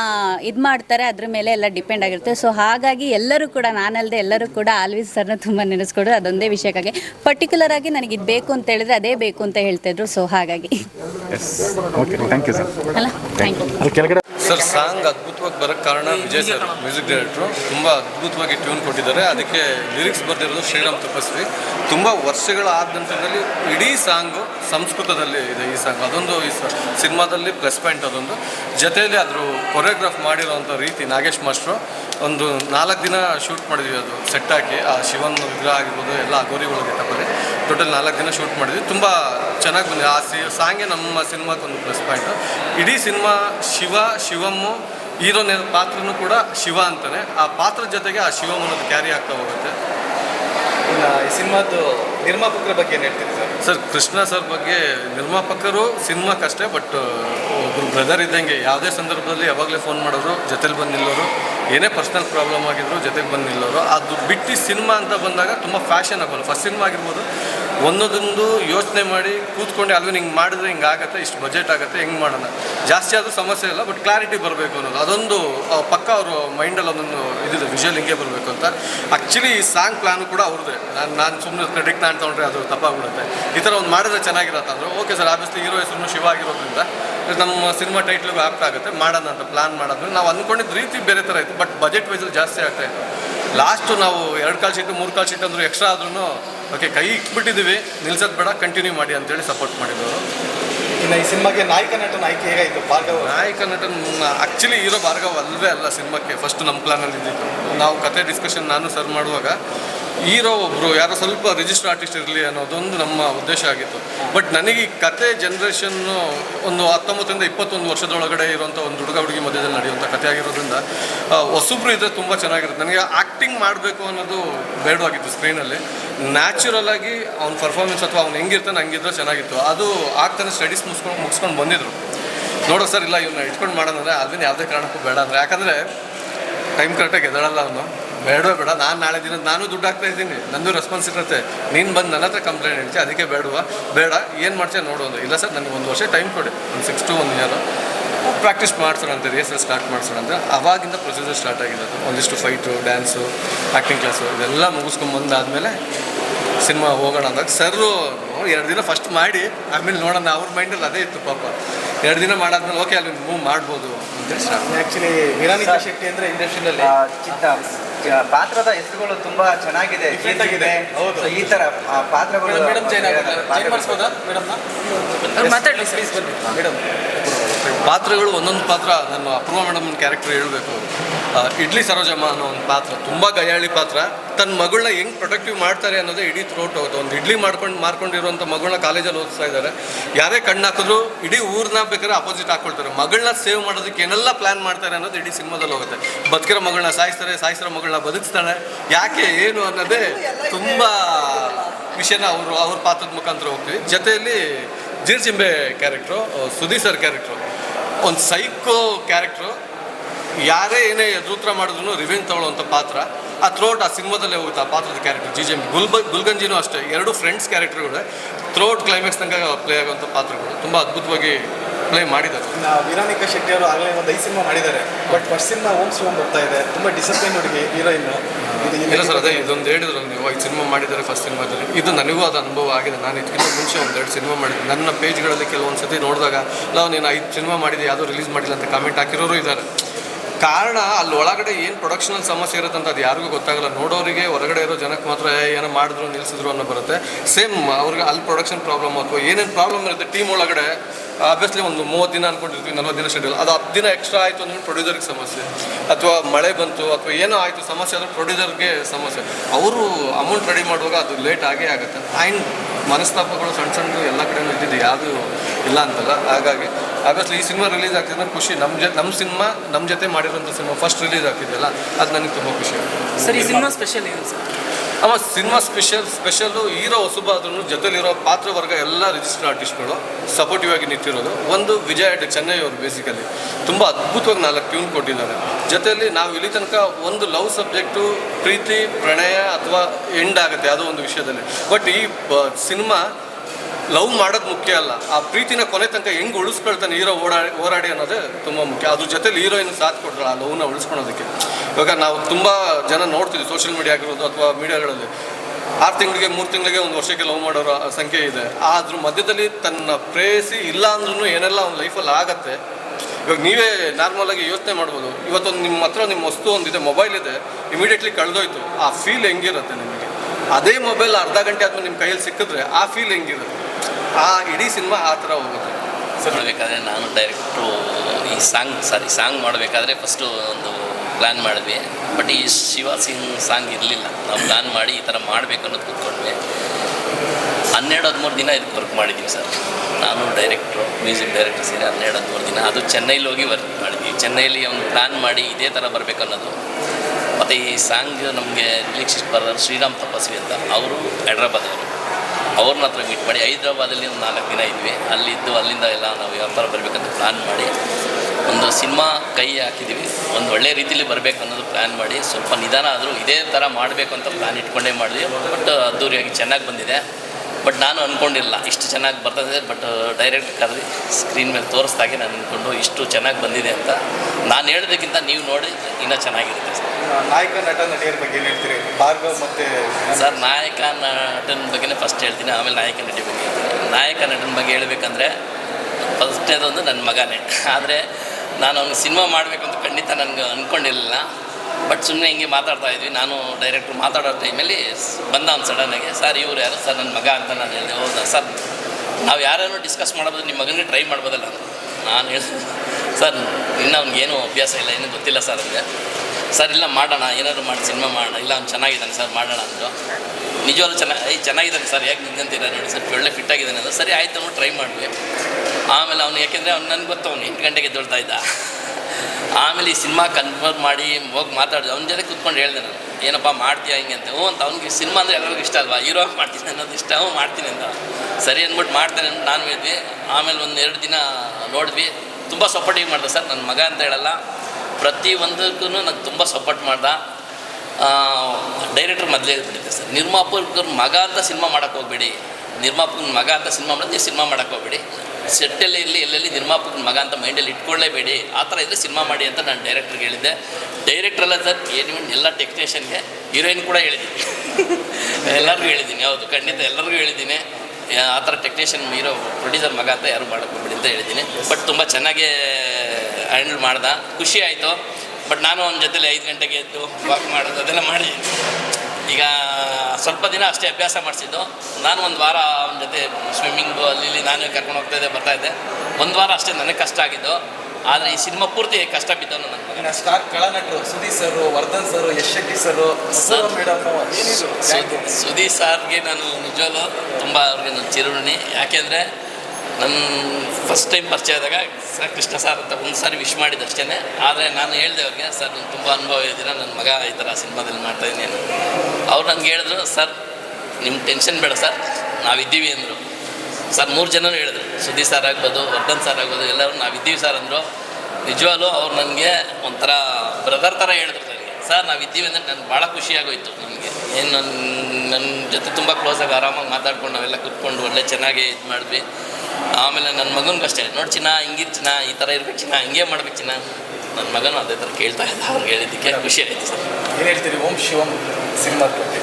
ಇದು ಮಾಡ್ತಾರೆ ಅದ್ರ ಮೇಲೆ ಎಲ್ಲ ಡಿಪೆಂಡ್ ಆಗಿರುತ್ತೆ. ಸೊ ಹಾಗಾಗಿ ಎಲ್ಲರೂ ಕೂಡ ನಾನಲ್ಲದೆ ಎಲ್ಲರೂ ಕೂಡ ಆಲ್ವಿಸ್ ಸರ್ನ ತುಂಬ ನೆನೆಸ್ಕೊಡ್ರು ಅದೊಂದೇ ವಿಷಯಕ್ಕಾಗಿ. ಪರ್ಟಿಕ್ಯುಲರ್ ಆಗಿ ನನಗೆ ಇದು ಬೇಕು ಅಂತ ಹೇಳಿದ್ರೆ ಅದೇ ಬೇಕು ಅಂತ ಹೇಳ್ತಾಯಿದ್ರು ಸೊ ಹಾಗಾಗಿ. ಓಕೆ ಥ್ಯಾಂಕ್ ಯು ಸರ್ ಅಲ್ಲ ಥ್ಯಾಂಕ್ ಯು ಸರ್, ಸಾಂಗ್ ಅದ್ಭುತವಾಗಿ ಬರೋಕ್ಕೆ ಕಾರಣ ವಿಜಯ್ ಸರ್, ಮ್ಯೂಸಿಕ್ ಡೈರೆಕ್ಟ್ರು. ತುಂಬ ಅದ್ಭುತವಾಗಿ ಟ್ಯೂನ್ ಕೊಟ್ಟಿದ್ದಾರೆ. ಅದಕ್ಕೆ ಲಿರಿಕ್ಸ್ ಬರ್ದಿರೋದು ಶ್ರೀರಾಮ್ ತಪಸ್ವಿ. ತುಂಬ ವರ್ಷಗಳ ಆದ ನಂತರದಲ್ಲಿ ಇಡೀ ಸಾಂಗು ಸಂಸ್ಕೃತದಲ್ಲಿ ಇದೆ ಈ ಸಾಂಗ್. ಅದೊಂದು ಈ ಸಿನಿಮಾದಲ್ಲಿ ಪ್ಲಸ್ ಪಾಯಿಂಟ್ ಅದೊಂದು. ಜೊತೆಯಲ್ಲಿ ಅದ್ರ ಕೊರಿಯೋಗ್ರಾಫ್ ಮಾಡಿರೋವಂಥ ರೀತಿ ನಾಗೇಶ್ ಮಾಸ್ಟ್ರು ಒಂದು ನಾಲ್ಕು ದಿನ ಶೂಟ್ ಮಾಡಿದ್ವಿ ಅದು ಸೆಟ್ ಹಾಕಿ. ಆ ಶಿವನ್ ವಿಗ್ರಹ ಆಗಿರ್ಬೋದು, ಎಲ್ಲ ಅಗೋರಿಗಳಿಗೆ ತಪ್ಪದೆ. ಟೋಟಲ್ ನಾಲ್ಕು ದಿನ ಶೂಟ್ ಮಾಡಿದ್ವಿ. ತುಂಬ ಚೆನ್ನಾಗಿ ಬಂದಿದೆ. ಆ ಸಾಂಗೇ ನಮ್ಮ ಸಿನಿಮಾಕ್ಕೆ ಒಂದು ಪ್ಲಸ್ ಪಾಯಿಂಟ್ ಇಡೀ ಸಿನಿಮಾ ಶಿವ ಶಿವಮ್ಮು ಹೀರೋನ ಪಾತ್ರನೂ ಕೂಡ ಶಿವ ಅಂತಾನೆ. ಆ ಪಾತ್ರದ ಜೊತೆಗೆ ಆ ಶಿವಮ್ ಅನ್ನೋದು ಕ್ಯಾರಿ ಆಗ್ತಾ ಹೋಗುತ್ತೆ. ಇನ್ನು ಈ ಸಿನಿಮಾದು ನಿರ್ಮಾಪಕರ ಬಗ್ಗೆ ಏನು ಹೇಳ್ತೀರಿ ಸರ್? ಸರ್ ಕೃಷ್ಣ ಸರ್ ಬಗ್ಗೆ ನಿರ್ಮಾಪಕರು ಸಿನಿಮಾಕ್ಕಷ್ಟೇ ಬಟ್ ಒಬ್ಬರು ಬ್ರದರ್ ಇದ್ದಂಗೆ ಯಾವುದೇ ಸಂದರ್ಭದಲ್ಲಿ ಯಾವಾಗಲೇ ಫೋನ್ ಮಾಡೋರು ಜೊತೆಲಿ ಬಂದು ನಿಲ್ಲೋರು ಏನೇ ಪರ್ಸ್ನಲ್ ಪ್ರಾಬ್ಲಮ್ ಆಗಿದ್ರು ಜೊತೆಗೆ ಬಂದು ನಿಲ್ಲೋರು ಅದು ಬಿಟ್ಟು ಸಿನಿಮಾ ಅಂತ ಬಂದಾಗ ತುಂಬ ಫ್ಯಾಷನಬಲ್ ಫಸ್ಟ್ ಸಿನಿಮಾ ಆಗಿರ್ಬೋದು ಒಂದೊಂದೊಂದು ಯೋಚನೆ ಮಾಡಿ ಕೂತ್ಕೊಂಡು ಅಲ್ವೇನು ಹಿಂಗೆ ಮಾಡಿದ್ರೆ ಹಿಂಗೆ ಆಗುತ್ತೆ, ಇಷ್ಟು ಬಜೆಟ್ ಆಗುತ್ತೆ, ಹೆಂಗೆ ಮಾಡೋಣ? ಜಾಸ್ತಿ ಆದರೂ ಸಮಸ್ಯೆ ಇಲ್ಲ ಬಟ್ ಕ್ಲಾರಿಟಿ ಬರಬೇಕು ಅನ್ನೋದು. ಅದೊಂದು ಪಕ್ಕ ಅವರು ಮೈಂಡಲ್ಲಿ ಒಂದೊಂದು ಇದಿದೆ ವಿಷುವಲ್ ಹಿಂಗೆ ಬರಬೇಕು ಅಂತ. ಆ್ಯಕ್ಚುಲಿ ಈ ಸಾಂಗ್ ಪ್ಲಾನ್ ಕೂಡ ಅವ್ರದ್ದೇ. ನಾನು ನಾನು ಸುಮ್ಮನೆ ಕ್ರೆಡಿಟ್ ನಾನು ತೊಗೊಂಡ್ರೆ ಅದು ತಪ್ಪಾಗ್ಬಿಡುತ್ತೆ. ಈ ಥರ ಒಂದು ಮಾಡಿದ್ರೆ ಚೆನ್ನಾಗಿರತ್ತೆ ಅಂದರೆ ಓಕೆ ಸರ್ ಆಬ್ವಿಯಸ್ಲಿ ಹೀರೋ ಹೆಸರು ಶಿವ ಆಗಿರೋದ್ರಿಂದ ನಮ್ಮ ಸಿನಿಮಾ ಟೈಟ್ಲಿಗೂ ಆಪ್ಟ್ ಆಗುತ್ತೆ, ಮಾಡೋಣ ಅಂತ ಪ್ಲಾನ್ ಮಾಡೋದು ನಾವು ಅಂದ್ಕೊಂಡಿದ್ದ ರೀತಿ ಬೇರೆ ಥರ ಇತ್ತು ಬಟ್ ಬಜೆಟ್ ವೈಸಲ್ಲಿ ಜಾಸ್ತಿ ಆಗ್ತಾ ಇತ್ತು. ಲಾಸ್ಟು ನಾವು ಎರಡು ಕಾಲು ಶೀಟು ಮೂರು ಕಾಲು ಶೀಟ್ ಅಂದರೂ ಎಕ್ಸ್ಟ್ರಾ ಆದ್ರೂ ಓಕೆ ಕೈ ಇಟ್ಬಿಟ್ಟಿದ್ದೀವಿ ನಿಲ್ಸೋದು ಬೇಡ ಕಂಟಿನ್ಯೂ ಮಾಡಿ ಅಂತೇಳಿ ಸಪೋರ್ಟ್ ಮಾಡಿದ್ದವರು ಇನ್ನು ಈ ಸಿನಿಮಾಗೆ ನಾಯಕ ನಟನ ಆಯ್ಕೆ ಹೇಗಾಯಿತು? ಭಾರ್ಗವ? ನಾಯಕ ನಟನ್ ಆ್ಯಕ್ಚುಲಿ ಇರೋ ಭಾರ್ಗವ್ ಅಲ್ವೇ ಅಲ್ಲ ಸಿನಿಮಾಕ್ಕೆ. ಫಸ್ಟ್ ನಮ್ಮ ಪ್ಲಾನಲ್ಲಿ ಇದ್ದಿತ್ತು ನಾವು ಕತೆ ಡಿಸ್ಕಷನ್ ನಾನು ಸರ್ ಮಾಡುವಾಗ ಹೀರೋ ಒಬ್ಬರು ಯಾರೋ ಸ್ವಲ್ಪ ರಿಜಿಸ್ಟರ್ ಆರ್ಟಿಸ್ಟ್ ಇರಲಿ ಅನ್ನೋದೊಂದು ನಮ್ಮ ಉದ್ದೇಶ ಆಗಿತ್ತು. ಬಟ್ ನನಗೆ ಈ ಕತೆ ಜನ್ರೇಷನ್ನು ಒಂದು ಹತ್ತೊಂಬತ್ತರಿಂದ ಇಪ್ಪತ್ತೊಂದು ವರ್ಷದೊಳಗಡೆ ಇರುವಂಥ ಒಂದು ಹುಡುಗ ಹುಡುಗಿ ಮಧ್ಯದಲ್ಲಿ ನಡೆಯುವಂಥ ಕತೆ ಆಗಿರೋದ್ರಿಂದ ಹೊಸಬ್ರು ಇದ್ರೆ ತುಂಬ ಚೆನ್ನಾಗಿರುತ್ತೆ. ನನಗೆ ಆ್ಯಕ್ಟಿಂಗ್ ಮಾಡಬೇಕು ಅನ್ನೋದು ಬೇಡವಾಗಿತ್ತು ಸ್ಕ್ರೀನಲ್ಲಿ ನ್ಯಾಚುರಲ್ ಆಗಿ ಅವ್ನ ಪರ್ಫಾರ್ಮೆನ್ಸ್ ಅಥವಾ ಅವ್ನು ಹೆಂಗಿರ್ತಾನೆ ಹಂಗಿದ್ರೆ ಚೆನ್ನಾಗಿತ್ತು. ಅದು ಆಗ್ತಾನೆ ಸ್ಟಡೀಸ್ ಮುಗಿಸ್ಕೊಂಡು ಮುಗಿಸ್ಕೊಂಡು ಬಂದಿದ್ರು. ನೋಡೋ ಸರ್, ಇಲ್ಲ ಇವನ್ನ ಇಟ್ಕೊಂಡು ಮಾಡೋದಂದ್ರೆ ಅದನ್ನ ಯಾವುದೇ ಕಾರಣಕ್ಕೂ ಬೇಡ ಅಂದರೆ. ಯಾಕಂದರೆ ಟೈಮ್ ಕರೆಕ್ಟಾಗಿ ಎದಳಲ್ಲ ಅವನು. ಬೇಡವೇ ಬೇಡ ನಾನು ನಾಳೆ ದಿನ ನಾನು ದುಡ್ಡು ಹಾಕ್ತಾ ಇದ್ದೀನಿ. ನಂದು ರೆಸ್ಪಾನ್ಸ್ ಇರುತ್ತೆ ನೀನು ಬಂದು ನನ್ನ ಹತ್ರ ಕಂಪ್ಲೇಂಟ್ ಹೇಳ್ತೀಯ ಅದಕ್ಕೆ ಬೇಡವಾ? ಬೇಡ ಏನು ಮಾಡ್ತೀಯ ನೋಡೋದು ಇಲ್ಲ ಸರ್ ನನಗೆ ಒಂದು ವರ್ಷ ಟೈಮ್ ಕೊಡಿ. ಒಂದು ಸಿಕ್ಸ್ ಟು ಒಂದು ಇಯರು ಪ್ರಾಕ್ಟೀಸ್ ಮಾಡ್ಸೋಣ ಅಂತ ಸ್ಟಾರ್ಟ್ ಮಾಡ್ಸೋಣ ಅಂತ. ಅವಾಗಿಂದ ಪ್ರೊಸೀಜರ್ ಸ್ಟಾರ್ಟ್ ಆಗಿರೋದು. ಒಂದಿಷ್ಟು ಫೈಟು ಡ್ಯಾನ್ಸು ಆ್ಯಕ್ಟಿಂಗ್ ಕ್ಲಾಸು ಇದೆಲ್ಲ ಮುಗಿಸ್ಕೊಂಡು ಬಂದಾದಮೇಲೆ ಸಿನಿಮಾ ಹೋಗೋಣ ಅಂದಾಗ ಸರ್ರು ಎರಡು ದಿನ ಫಸ್ಟ್ ಮಾಡಿ ಆಮೇಲೆ ನೋಡೋಣ. ಅವ್ರ ಮೈಂಡಲ್ಲಿ ಅದೇ ಇತ್ತು ಪಾಪ. ಎರಡು ದಿನ ಮಾಡಾದ್ಮೇಲೆ ಓಕೆ ಅಲ್ಲಿ ಮೂವ್ ಮಾಡ್ಬೋದು. ಆ್ಯಕ್ಚುಲಿ ವಿರಾನಿಕಾ ಶೆಟ್ಟಿ ಅಂದರೆ ಇಂಡಸ್ಟ್ರಿನಲ್ಲಿ ಚಿತ್ತ. ಪಾತ್ರದ ಹೆಸರುಗಳು ತುಂಬಾ ಚೆನ್ನಾಗಿದೆ. ಈ ತರ ಪಾತ್ರಗಳು ಮೇಡಮ್ ಪಾತ್ರಗಳು, ಒಂದೊಂದು ಪಾತ್ರ ನಮ್ಮ ಅಪೂರ್ವ ಮೇಡಮ್ ಕ್ಯಾರೆಕ್ಟರ್ ಹೇಳಬೇಕು. ಇಡ್ಲಿ ಸರೋಜಮ್ಮ ಅನ್ನೋ ಒಂದು ಪಾತ್ರ ತುಂಬ ಗಯಾಳಿ ಪಾತ್ರ. ತನ್ನ ಮಗಳನ್ನ ಹೆಂಗೆ ಪ್ರೊಟೆಕ್ಟಿವ್ ಮಾಡ್ತಾರೆ ಅನ್ನೋದೇ ಇಡೀ ಥ್ರೋಟ್ ಹೋಗುತ್ತೆ. ಒಂದು ಇಡ್ಲಿ ಮಾಡ್ಕೊಂಡು ಮಾರ್ಕೊಂಡಿರುವಂಥ ಮಗಳನ್ನ ಕಾಲೇಜಲ್ಲಿ ಓದಿಸ್ತಾ ಇದ್ದಾರೆ. ಯಾರೇ ಕಣ್ಣು ಹಾಕಿದ್ರು ಇಡೀ ಊರನ್ನ ಬೇಕಾದ್ರೆ ಅಪೋಸಿಟ್ ಹಾಕ್ಕೊಳ್ತಾರೆ. ಮಗಳನ್ನ ಸೇವ್ ಮಾಡೋದಕ್ಕೆ ಏನೆಲ್ಲ ಪ್ಲ್ಯಾನ್ ಮಾಡ್ತಾರೆ ಅನ್ನೋದು ಇಡೀ ಸಿನಿಮಾದಲ್ಲಿ ಹೋಗುತ್ತೆ. ಬದುಕಿರೋ ಮಗಳನ್ನ ಸಾಯಿಸ್ತಾರೆ, ಸಾಯಿಸಿರೋ ಮಗಳನ್ನ ಬದುಕಿಸ್ತಾಳೆ. ಯಾಕೆ, ಏನು ಅನ್ನೋದೇ ತುಂಬ ವಿಷಯನ ಅವರು, ಅವ್ರ ಪಾತ್ರದ ಮುಖಾಂತರ ಹೋಗ್ತೀವಿ. ಜೊತೆಯಲ್ಲಿ Jeerjimbe character Sudeep sir character ಒಂದು ಸೈಕೋ ಕ್ಯಾರೆಕ್ಟ್ರು ಯಾರೇ ಏನೇ ಎದುರುತ್ರ ಮಾಡಿದ್ರು ರಿವೆಂಜ್ ತಗೊಳ್ಳುವಂಥ ಪಾತ್ರ. ಆ ಥ್ರೋಟ್ ಆ ಸಿನಿಮಾದಲ್ಲೇ ಹೋಗುತ್ತೆ ಆ ಪಾತ್ರದ ಕ್ಯಾರೆಕ್ಟರ್ ಜಿ ಜೆ ಗುಲ್ಬ, ಗುಲ್ಗಂಜಿನೂ ಅಷ್ಟೇ. ಎರಡು ಫ್ರೆಂಡ್ಸ್ ಕ್ಯಾರೆಕ್ಟರ್ಗಳು ಥ್ರೋಟ್ ಕ್ಲೈಮ್ಯಾಕ್ಸ್ ತನಕ ಪ್ಲೇ ಆಗುವಂಥ ಪಾತ್ರಗಳು. ತುಂಬ ಅದ್ಭುತವಾಗಿ ಪ್ಲೇ ಮಾಡಿದ್ದಾರೆ. ವೀರಾನಿಕ ಶೆಟ್ಟಿ ಅವರು ಆಗಲೇ ಒಂದು ಐದು ಸಿನಿಮಾ ಮಾಡಿದ್ದಾರೆ. But first cinema Om Shivam ಬರ್ತಾ ಇದೆ. ತುಂಬ ಡಿಸಪ್ಲೈನ್ ಹುಡುಗಿ ಹೀರೋಯಿನ್. ಇಲ್ಲ ಸರ್ ಅದೇ ಇದೊಂದು ಹೇಳಿದ್ರು ನೀವು ಐದು ಸಿನಿಮಾ ಮಾಡಿದ್ದಾರೆ ಫಸ್ಟ್ ಸಿನಿಮಾದಲ್ಲಿ. ಇದು ನನಗೂ ಅದು ಅನುಭವ ಆಗಿದೆ. ನಾನು ಇದಕ್ಕಿಂತ ಮುಂಚೆ ಒಂದೆರಡು ಸಿನಿಮಾ ಮಾಡಿದ್ದೆ. ನನ್ನ ಪೇಜ್ಗಳಲ್ಲಿ ಕೆಲವೊಂದು ಸತಿ ನೋಡಿದಾಗ ನಾವು ನೀನು ಐದು ಸಿನಿಮಾ ಮಾಡಿದೆ ಯಾವುದೂ ರಿಲೀಸ್ ಮಾಡಿಲ್ಲ ಅಂತ ಕಾಮೆಂಟ್ ಹಾಕಿರೋರು ಇದ್ದಾರೆ. ಕಾರಣ ಅಲ್ಲಿ ಒಳಗಡೆ ಏನು ಪ್ರೊಡಕ್ಷನಲ್ ಸಮಸ್ಯೆ ಇರುತ್ತೆ ಅಂತ ಅದು ಯಾರಿಗೂ ಗೊತ್ತಾಗಲ್ಲ. ನೋಡೋರಿಗೆ ಹೊರಗಡೆ ಇರೋ ಜನಕ್ಕೆ ಮಾತ್ರ ಏನೋ ಮಾಡಿದ್ರು ನಿಲ್ಲಿಸಿದ್ರು ಅನ್ನೋ ಬರುತ್ತೆ. ಸೇಮ್ ಅವ್ರಿಗೆ ಅಲ್ಲಿ ಪ್ರೊಡಕ್ಷನ್ ಪ್ರಾಬ್ಲಮ್ ಅಥವಾ ಏನೇನು ಪ್ರಾಬ್ಲಮ್ ಇರುತ್ತೆ ಟೀಮ್ ಒಳಗಡೆ ಆಬ್ವಿಯಸ್ಲಿ ಒಂದು ಮೂವತ್ತು ದಿನ ಅಂದ್ಕೊಂಡಿರ್ತೀವಿ ನಲ್ವತ್ತು ದಿನ ಶೆಡ್ಯೂಲ್ ಅದು ಹತ್ತು ದಿನ ಎಕ್ಸ್ಟ್ರಾ ಆಯಿತು ಅಂದ್ರೆ ಪ್ರೊಡ್ಯೂಸರ್ಗೆ ಸಮಸ್ಯೆ. ಅಥವಾ ಮಳೆ ಬಂತು, ಅಥವಾ ಏನೋ ಆಯಿತು, ಸಮಸ್ಯೆ ಆದರೆ ಪ್ರೊಡ್ಯೂಸರ್ಗೆ ಸಮಸ್ಯೆ. ಅವರು ಅಮೌಂಟ್ ರೆಡಿ ಮಾಡುವಾಗ ಅದು ಲೇಟ್ ಆಗೇ ಆಗುತ್ತೆ. ಆ್ಯಂಡ್ ಮನಸ್ತಾಪಗಳು ಸಣ್ಣ ಸಣ್ಣ ಎಲ್ಲ ಕಡೆಯೂ ಇದ್ದಿದ್ದು ಯಾವುದು ಇಲ್ಲ ಅಂತಲ್ಲ. ಹಾಗಾಗಿ ಆಬ್ವಿಯಸ್ಲಿ ಈ ಸಿನಿಮಾ ರಿಲೀಸ್ ಆಗ್ತಿದ್ರೆ ಖುಷಿ. ನಮ್ಮ ಜೊತೆ ನಮ್ಮ ಸಿನಿಮಾ ನಮ್ಮ ಜೊತೆ ಮಾಡಿರೋಂಥ ಸಿನಿಮಾ ಫಸ್ಟ್ ರಿಲೀಸ್ ಆಗ್ತಿದೆಯಲ್ಲ ಅದು ನನಗೆ ತುಂಬ ಖುಷಿ ಸರ್ ಈ ಸಿನಿಮಾ ಸ್ಪೆಷಲ್ ಏನು ಸರ್? ಅವ ಸಿನಿಮಾ ಸ್ಪೆಷಲ್ ಸ್ಪೆಷಲ್ಲು ಹೀರೋ ಹೊಸಬಾದ್ರೂ ಜೊತೆಲಿರೋ ಪಾತ್ರವರ್ಗ ಎಲ್ಲ ರಿಜಿಸ್ಟರ್ ಆರ್ಟಿಸ್ಟ್ಗಳು ಸಪೋರ್ಟಿವ್ ಆಗಿ ನಿಂತಿರೋದು. ಒಂದು ವಿಜಯ್ ಅಡ್ಡ ಚೆನ್ನೈ ಅವರು ಬೇಸಿಕಲಿ ತುಂಬ ಅದ್ಭುತವಾಗಿ ನಾಲ್ಕು ಟ್ಯೂನ್ ಕೊಟ್ಟಿದ್ದಾರೆ. ಜೊತೆಯಲ್ಲಿ ನಾವು ಇಲ್ಲಿ ತನಕ ಒಂದು ಲವ್ ಸಬ್ಜೆಕ್ಟು ಪ್ರೀತಿ ಪ್ರಣಯ ಅಥವಾ ಎಂಡ್ ಆಗುತ್ತೆ ಅದು ಒಂದು ವಿಷಯದಲ್ಲಿ. ಬಟ್ ಈ ಸಿನಿಮಾ ಲವ್ ಮಾಡೋದು ಮುಖ್ಯ ಅಲ್ಲ. ಆ ಪ್ರೀತಿನ ಕೊನೆ ತನಕ ಹೆಂಗೆ ಉಳಿಸ್ಕೊಳ್ತಾನೆ ಹೀರೋ ಓಡಾಡಿ ಹೋರಾಡಿ ಅನ್ನೋದೇ ತುಂಬ ಮುಖ್ಯ. ಅದ್ರ ಜೊತೆಲಿ ಹೀರೋಯಿನ್ ಸಾಥ್ ಕೊಡ್ತಾಳೆ ಆ ಲವ್ನ ಉಳಿಸ್ಕೊಳೋದಕ್ಕೆ. ಇವಾಗ ನಾವು ತುಂಬ ಜನ ನೋಡ್ತೀವಿ ಸೋಷಿಯಲ್ ಮೀಡಿಯಾ ಆಗಿರೋದು ಅಥವಾ ಮೀಡಿಯಾಗಳಲ್ಲಿ. ಆರು ತಿಂಗಳಿಗೆ, ಮೂರು ತಿಂಗಳಿಗೆ ಒಂದು ವರ್ಷಕ್ಕೆ ಲವ್ ಮಾಡೋರ ಸಂಖ್ಯೆ ಇದೆ. ಅದ್ರ ಮಧ್ಯದಲ್ಲಿ ತನ್ನ ಪ್ರೇಯಸಿ ಇಲ್ಲ ಅಂದ್ರೂ ಏನೆಲ್ಲ ಅವ್ನ ಲೈಫಲ್ಲಿ ಆಗತ್ತೆ. ಇವಾಗ ನೀವೇ ನಾರ್ಮಲ್ ಆಗಿ ಯೋಚನೆ ಮಾಡ್ಬೋದು. ಇವತ್ತೊಂದು ನಿಮ್ಮ ಹತ್ರ ನಿಮ್ಮ ವಸ್ತು ಒಂದಿದೆ, ಮೊಬೈಲ್ ಇದೆ, ಇಮಿಡಿಯೇಟ್ಲಿ ಕಳೆದೋಯ್ತು. ಆ ಫೀಲ್ ಹೆಂಗಿರುತ್ತೆ ನಿಮಗೆ? ಅದೇ ಮೊಬೈಲ್ ಅರ್ಧ ಗಂಟೆ ಆದ್ಮೇಲೆ ನಿಮ್ಮ ಕೈಯಲ್ಲಿ ಸಿಕ್ಕಿದ್ರೆ ಆ ಫೀಲ್ ಹೆಂಗಿರುತ್ತೆ? ಆ ಇಡೀ ಸಿನಿಮಾ ಆ ಥರ ಹೋಗುತ್ತೆ. ಮಾಡಬೇಕಾದ್ರೆ ನಾನು ಡೈರೆಕ್ಟ್ರು ಈ ಸಾಂಗ್ ಸಾರಿ ಸಾಂಗ್ ಮಾಡಬೇಕಾದ್ರೆ ಫಸ್ಟು ಒಂದು ಪ್ಲ್ಯಾನ್ ಮಾಡಿದ್ವಿ. ಬಟ್ ಈ ಶಿವ ಸಿಂಗ್ ಸಾಂಗ್ ಇರಲಿಲ್ಲ. ನಾವು ಪ್ಲ್ಯಾನ್ ಮಾಡಿ ಈ ಥರ ಮಾಡಬೇಕು ಅನ್ನೋದು ಕೂತ್ಕೊಂಡ್ವಿ. ಹನ್ನೆರಡು, ಹದಿಮೂರು ದಿನ ಇದಕ್ಕೆ ವರ್ಕ್ ಮಾಡಿದ್ವಿ ಸರ್ ನಾನು ಡೈರೆಕ್ಟ್ರು ಮ್ಯೂಸಿಕ್ ಡೈರೆಕ್ಟರ್ ಸೇರಿ ಹನ್ನೆರಡು, ಹದಿಮೂರು ದಿನ. ಅದು ಚೆನ್ನೈಲಿ ಹೋಗಿ ವರ್ಕ್ ಮಾಡಿದ್ವಿ. ಚೆನ್ನೈಲಿ ಒಂದು ಪ್ಲ್ಯಾನ್ ಮಾಡಿ ಇದೇ ಥರ ಬರಬೇಕು ಅನ್ನೋದು. ಮತ್ತು ಈ ಸಾಂಗ್ ನಮಗೆ ಲಿರಿಕ್ಸ್ ಬರೋದು ಶ್ರೀರಾಮ್ ತಪಸ್ವಿ ಅಂತ. ಅವರು ಹೈದ್ರಾಬಾದವರು ಅವ್ರನ್ನ ಹತ್ರ ಮೀಟ್ ಮಾಡಿ. ಹೈದರಾಬಾದಲ್ಲಿ ಒಂದು ನಾಲ್ಕು ದಿನ ಇದ್ವಿ. ಅಲ್ಲಿದ್ದು ಅಲ್ಲಿಂದ ಎಲ್ಲ ನಾವು ಯಾವ ಥರ ಬರಬೇಕಂತ ಪ್ಲ್ಯಾನ್ ಮಾಡಿ. ಒಂದು ಸಿನಿಮಾ ಕೈ ಹಾಕಿದ್ದೀವಿ ಒಂದು ಒಳ್ಳೆ ರೀತಿಯಲ್ಲಿ ಬರಬೇಕು ಅನ್ನೋದು ಪ್ಲ್ಯಾನ್ ಮಾಡಿ. ಸ್ವಲ್ಪ ನಿಧಾನ ಆದರೂ ಇದೇ ಥರ ಮಾಡಬೇಕು ಅಂತ ಪ್ಲ್ಯಾನ್ ಇಟ್ಕೊಂಡೇ ಮಾಡಿದ್ವಿ. ಬಟ್ ಅದ್ದೂರಿಯಾಗಿ ಚೆನ್ನಾಗಿ ಬಂದಿದೆ. ಬಟ್ ನಾನು ಅಂದ್ಕೊಂಡಿಲ್ಲ ಇಷ್ಟು ಚೆನ್ನಾಗಿ ಬರ್ತದೆ ಬಟ್ ಡೈರೆಕ್ಟ್ ಕರೆದು ಸ್ಕ್ರೀನ್ ಮೇಲೆ ತೋರಿಸ್ದಾಗೆ ನಾನು ಅಂದ್ಕೊಂಡು ಇಷ್ಟು ಚೆನ್ನಾಗಿ ಬಂದಿದೆ ಅಂತ ನಾನು ಹೇಳೋದಕ್ಕಿಂತ ನೀವು ನೋಡಿ ಇನ್ನೂ ಚೆನ್ನಾಗಿರುತ್ತೆ ಸರ್. ನಾಯಕ ನಟ ನಟಿಯರ ಬಗ್ಗೆ ಏನು ಹೇಳ್ತೀರಿ? ಭಾರ್ಗವ್ ಮತ್ತೆ ಸರ್ ನಾಯಕ ನಟನ ಬಗ್ಗೆನೇ ಫಸ್ಟ್ ಹೇಳ್ತೀನಿ ಆಮೇಲೆ ನಾಯಕ ನಟಿ ಬಗ್ಗೆ ಹೇಳ್ತೀನಿ. ನಾಯಕ ನಟನ ಬಗ್ಗೆ ಹೇಳ್ಬೇಕಂದ್ರೆ ಫಸ್ಟ್ನೇದೊಂದು ನನ್ನ ಮಗನೇ. ಆದರೆ ನಾನು ಅವ್ನಿಗೆ ಸಿನಿಮಾ ಮಾಡಬೇಕು ಅಂತ ಖಂಡಿತ ನನಗೆ ಅಂದ್ಕೊಂಡಿರಲಿಲ್ಲ ಬಟ್ ಸುಮ್ಮನೆ ಹಿಂಗೆ ಮಾತಾಡ್ತಾ ಇದ್ವಿ. ನಾನು ಡೈರೆಕ್ಟ್ರು ಮಾತಾಡೋ ಟೈಮಲ್ಲಿ ಬಂದ ಅವ್ನು ಸಡನ್ನಾಗೆ ಸರ್, ಇವ್ರು ಯಾರು? ಸರ್ ನನ್ನ ಮಗ ಅಂತ ನಾನು ಹೇಳಿದೆ. ಹೌದಾ? ಸರ್, ನಾವು ಯಾರನ್ನು ಡಿಸ್ಕಸ್ ಮಾಡ್ಬೋದು ನಿಮ್ಮ ಮಗನಿಗೆ ಟ್ರೈ ಮಾಡ್ಬೋದಲ್ಲ ಅಂತ. ನಾನು ಹೇಳಿದೆ, ಸರ್, ಇನ್ನು ಅವ್ನಿಗೇನು ಅಭ್ಯಾಸ ಇಲ್ಲ, ಏನೂ ಗೊತ್ತಿಲ್ಲ ಸರ್ ಅವ್ರಿಗೆ ಸರ್, ಇಲ್ಲ, ಮಾಡೋಣ, ಏನಾದ್ರು ಮಾಡಿ, ಸಿನಿಮಾ ಮಾಡೋಣ. ಇಲ್ಲ, ಅವ್ನು ಚೆನ್ನಾಗಿದ್ದಾನೆ ಸರ್, ಮಾಡೋಣ ಅಂದರು. ನಿಜವಾಗ್ಲೂ ಚೆನ್ನಾಗಿ ಐ ಚೆನ್ನಾಗಿದ್ದಾನೆ ಸರ್, ಯಾಕೆ ನಿಂಗಂತೀರ ನೋಡಿ ಸರ್, ಒಳ್ಳೆ ಫಿಟ್ ಆಗಿದ್ದಾನೆ ಸರಿ, ಆಯ್ತು ನಾವು ಟ್ರೈ ಮಾಡಿದ್ವಿ ಆಮೇಲೆ ಅವ್ನು ಯಾಕೆಂದರೆ ಅವ್ನು ನನಗೆ ಗೊತ್ತು, ಅವ್ನು ಎಂಟು ಗಂಟೆಗೆ ಎದ್ದೊಳ್ತಾ ಆಮೇಲೆ ಈ ಸಿನಿಮಾ ಕನ್ಫರ್ಮ್ ಮಾಡಿ ಹೋಗಿ ಮಾತಾಡಿದೆ. ಅವ್ನ ಜೊತೆ ಕೂತ್ಕೊಂಡು ಹೇಳಿದೆ ನಾನು, ಏನಪ್ಪ ಮಾಡ್ತೀಯಾ ಹಿಂಗೆ ಅಂತ? ಹ್ಞೂ ಅಂತ. ಅವ್ನಿಗೆ ಸಿನಿಮಾ ಅಂದರೆ ಎಲ್ಲರಿಗೂ ಇಷ್ಟ ಅಲ್ವಾ? ಹೀರೋ ಮಾಡ್ತೀನಿ ಅನ್ನೋದು ಇಷ್ಟ. ಹ್ಞೂ, ಮಾಡ್ತೀನಿ ಅಂತ. ಸರಿ ಅಂದ್ಬಿಟ್ಟು ಮಾಡ್ತಾನೆ ಅಂತ ನಾನು ಹೇಳಿದ್ವಿ. ಆಮೇಲೆ ಒಂದು ಎರಡು ದಿನ ನೋಡಿದ್ವಿ. ತುಂಬ ಸಪೋರ್ಟಿವ್ ಮಾಡ್ದೆ ಸರ್. ನನ್ನ ಮಗ ಅಂತ ಹೇಳಲ್ಲ. ಪ್ರತಿ ಒಂದಕ್ಕೂ ನಂಗೆ ತುಂಬ ಸಪೋರ್ಟ್ ಮಾಡ್ದೆ. ಡೈರೆಕ್ಟ್ರ್ ಮೊದಲೇ ಹೇಳ್ಬಿಟ್ಟಿದ್ದೆ ಸರ್. ನಿರ್ಮಾಪಕರ ಮಗ ಅಂತ ಸಿನಿಮಾ ಮಾಡೋಕ್ಕೆ ಹೋಗ್ಬೇಡಿ. ನಿರ್ಮಾಪಕನ ಮಗ ಅಂತ ಸಿನಿಮಾ ಮಾಡಿದ್ರೆ ಸಿನಿಮಾ ಮಾಡೋಕ್ಕೆ ಹೋಗ್ಬೇಡಿ. ಸೆಟ್ಟಲ್ಲಿ ಇರಲಿ ಎಲ್ಲೆಲ್ಲಿ ನಿರ್ಮಾಪಕನ ಮಗ ಅಂತ ಮೈಂಡಲ್ಲಿ ಇಟ್ಕೊಳ್ಳೇಬೇಡಿ. ಆ ಥರ ಇದ್ದರೆ ಸಿನಿಮಾ ಮಾಡಿ ಅಂತ ನಾನು ಡೈರೆಕ್ಟ್ರಿಗೆ ಹೇಳಿದ್ದೆ. ಡೈರೆಕ್ಟ್ರಲ್ಲ ಸರ್ ಏನು ಎಲ್ಲ ಟೆಕ್ನಿಷಿಯನ್ಗೆ ಹೀರೋಯಿನ್ ಕೂಡ ಹೇಳಿದ್ದೀನಿ. ಎಲ್ಲರಿಗೂ ಹೇಳಿದ್ದೀನಿ ಹೌದು ಖಂಡಿತ ಎಲ್ಲರಿಗೂ ಹೇಳಿದ್ದೀನಿ. ಆ ಥರ ಟೆಕ್ನಿಷಿಯನ್ ಹೀರೋ ಪ್ರೊಡ್ಯೂಸರ್ ಮಗ ಅಂತ ಯಾರು ಮಾಡೋಕ್ಕೆ ಹೋಗ್ಬೇಡಿ ಅಂತ ಹೇಳಿದ್ದೀನಿ. ಬಟ್ ತುಂಬ ಚೆನ್ನಾಗೇ ಹ್ಯಾಂಡಲ್ ಮಾಡ್ದೆ. ಖುಷಿ ಆಯಿತು. ಬಟ್ ನಾನು ಅವನ ಜೊತೆಲಿ ಐದು ಗಂಟೆಗೆ ಎದ್ದು ವಾಕ್ ಮಾಡೋದು ಅದೆಲ್ಲ ಮಾಡಿ. ಈಗ ಸ್ವಲ್ಪ ದಿನ ಅಷ್ಟೇ ಅಭ್ಯಾಸ ಮಾಡಿಸಿದ್ದು. ನಾನು ಒಂದು ವಾರ ಅವನ ಜೊತೆ ಸ್ವಿಮ್ಮಿಂಗು ಅಲ್ಲಿ ಇಲ್ಲಿ ನಾನು ಕರ್ಕೊಂಡು ಹೋಗ್ತಾ ಇದ್ದೆ ಬರ್ತಾ ಇದ್ದೆ. ಒಂದು ವಾರ ಅಷ್ಟೇ ನನಗೆ ಕಷ್ಟ ಆಗಿದ್ದು. ಆದರೆ ಈ ಸಿನಿಮಾ ಪೂರ್ತಿ ಕಷ್ಟ ಬಿದ್ದವನು ನನ್ನ ಸ್ಟಾರ್ ಕಳ ನಟರು ಕಳನಟರು Sudeep sir Vardhan sir Yash Shetty sir sir. Madam Sudeep ಸಾರ್ಗೆ ನಾನು ನಿಜವಲ್ಲೂ ತುಂಬ ಅವ್ರಿಗೆ ನಾನು ಚಿರುಣಿ ಯಾಕೆಂದರೆ ನನ್ನ ಫಸ್ಟ್ ಟೈಮ್ ಪರಿಚಯ ಆದಾಗ, ಸರ್, ಕೃಷ್ಣ ಸರ್ ಅಂತ ಒಂದು ಸಾರಿ ವಿಶ್ ಮಾಡಿದಷ್ಟೇ ಆದರೆ ನಾನು ಹೇಳಿದೆ ಅವ್ರಿಗೆ, ಸರ್ ನಾನು ತುಂಬ ಅನುಭವ ಇದ್ದೀರ ನನ್ನ ಮಗ ಈ ಥರ ಸಿನಿಮಾದಲ್ಲಿ ಮಾಡ್ತಾಯಿದ್ದೀನಿ ಅವ್ರು ನನಗೆ ಹೇಳಿದ್ರು, ಸರ್ ನಿಮ್ಮ ಟೆನ್ಷನ್ ಬೇಡ ಸರ್, ನಾವಿದ್ದೀವಿ ಅಂದರು. ಸರ್, ಮೂರು ಜನರು ಹೇಳಿದ್ರು ಸುದ್ದಿ ಸರ್ ಆಗ್ಬೋದು, ವರ್ಧನ್ ಸರ್ ಆಗ್ಬೋದು, ಎಲ್ಲರೂ ನಾವಿದ್ದೀವಿ ಸರ್ ಅಂದರು. ನಿಜವಾಗ್ಲೂ ಅವ್ರು ನನಗೆ ಒಂಥರ ಬ್ರದರ್ ಥರ ಹೇಳಿದ್ರು ನನಗೆ ಸರ್, ನಾವಿದ್ದೀವಿ ಅಂದರೆ ನನಗೆ ಭಾಳ ಖುಷಿಯಾಗೋಯ್ತು ನನಗೆ ಏನು ನನ್ನ ನನ್ನ ಜೊತೆ ತುಂಬ ಕ್ಲೋಸಾಗಿ ಆರಾಮಾಗಿ ಮಾತಾಡ್ಕೊಂಡು ನಾವೆಲ್ಲ ಕೂತ್ಕೊಂಡು ಒಳ್ಳೆ ಚೆನ್ನಾಗಿ ಇದು ಮಾಡಿದ್ವಿ. ಆಮೇಲೆ ನನ್ನ ಮಗನಿಗೂ ಅಷ್ಟೇ. ನೋಡಿ ಚಿನ್ನ ಹಿಂಗಿರ್ ಚಿನ್ನ ಈ ಥರ ಇರ್ಬೇಕು ಚಿನ್ನ ಹಿಂಗೆ ಮಾಡ್ಬೇಕು ಚಿನ್ನ. ನನ್ನ ಮಗನೂ ಅದೇ ಥರ ಕೇಳ್ತಾ ಇದ್ದ ಅವ್ರಿಗೆ ಹೇಳಿದ್ದಕ್ಕೆ ಖುಷಿ ಆಯಿತು ಸರ್. ಏನು ಹೇಳ್ತೀರಿ ಓಂ ಶಿವಂ ಸಿನಿಮಾ ಬಗ್ಗೆ?